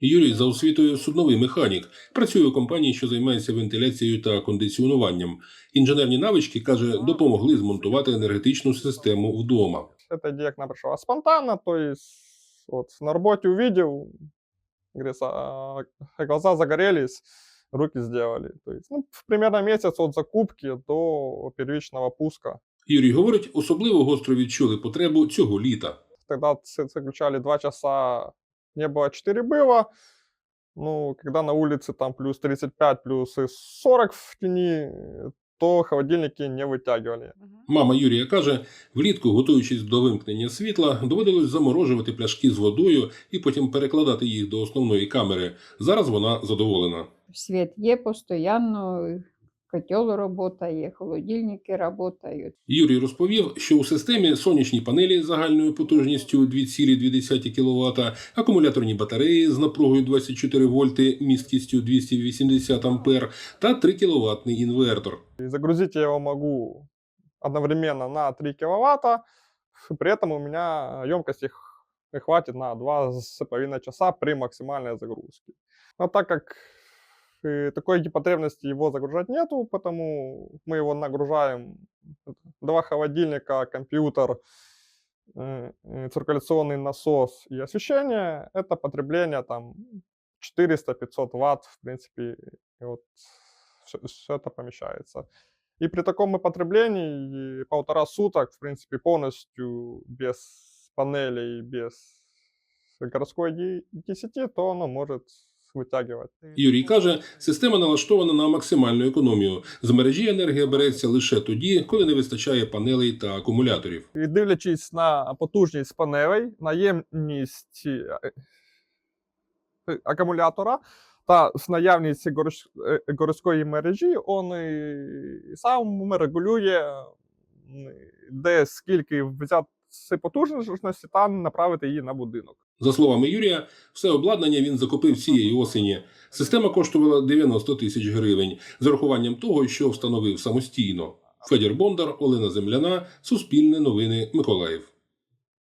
Юрій за освітою судновий механік. Працює у компанії, що займається вентиляцією та кондиціонуванням. Інженерні навички каже, допомогли змонтувати енергетичну систему вдома. Эта идея к нам спонтанно, то есть вот на увидел, говорится, глаза загорелись, руки сделали. То есть, ну, примерно месяц от закупки до первичного пуска. Юрій говорить, особливо гостро відчули потребу цього літа. Тогда ц- заключали 2 часа, небо 4 было. Ну, когда на улице там плюс 35, плюс и 40 в тени, то холодильники не вытягивали. Мама Юрія каже, влітку, готуючись до вимкнення світла, доводилось заморожувати пляшки з водою і потім перекладати їх до основної камери. Зараз вона задоволена. Світ є постійно, котел працює, холодильники працюють. Юрій розповів, що у системі сонячні панелі з загальною потужністю 2,2 кВт, акумуляторні батареї з напругою 24 вольти, місткістю 280 ампер та 3 кВт інвертор. И загрузить я его могу одновременно на 3 киловатта, при этом у меня емкости х- хватит на 2,5 часа при максимальной загрузке. Но так как э, такой потребности его загружать нету, потому мы его нагружаем два холодильника, компьютер, э, э, циркуляционный насос и освещение, это потребление там 400-500 ватт, в принципе, и вот все это помещается. И при таком и потреблении полтора суток, в принципе, полностью без панелей, без городской 10, то оно может вытягивать. Юрій каже, система налаштована на максимальну економію. З мережі енергія береться лише тоді, коли не вистачає панелей та акумуляторів. І дивлячись на потужність панелей, наємність е, е, акумулятора та з наявність е, городської мережі, він і сам регулює, де скільки взяти потужності та направити її на будинок. За словами Юрія, все обладнання він закупив цієї осені. Система коштувала 90 тисяч гривень з урахуванням того, що встановив самостійно. Федір Бондар, Олена Земляна, Суспільне новини, Миколаїв.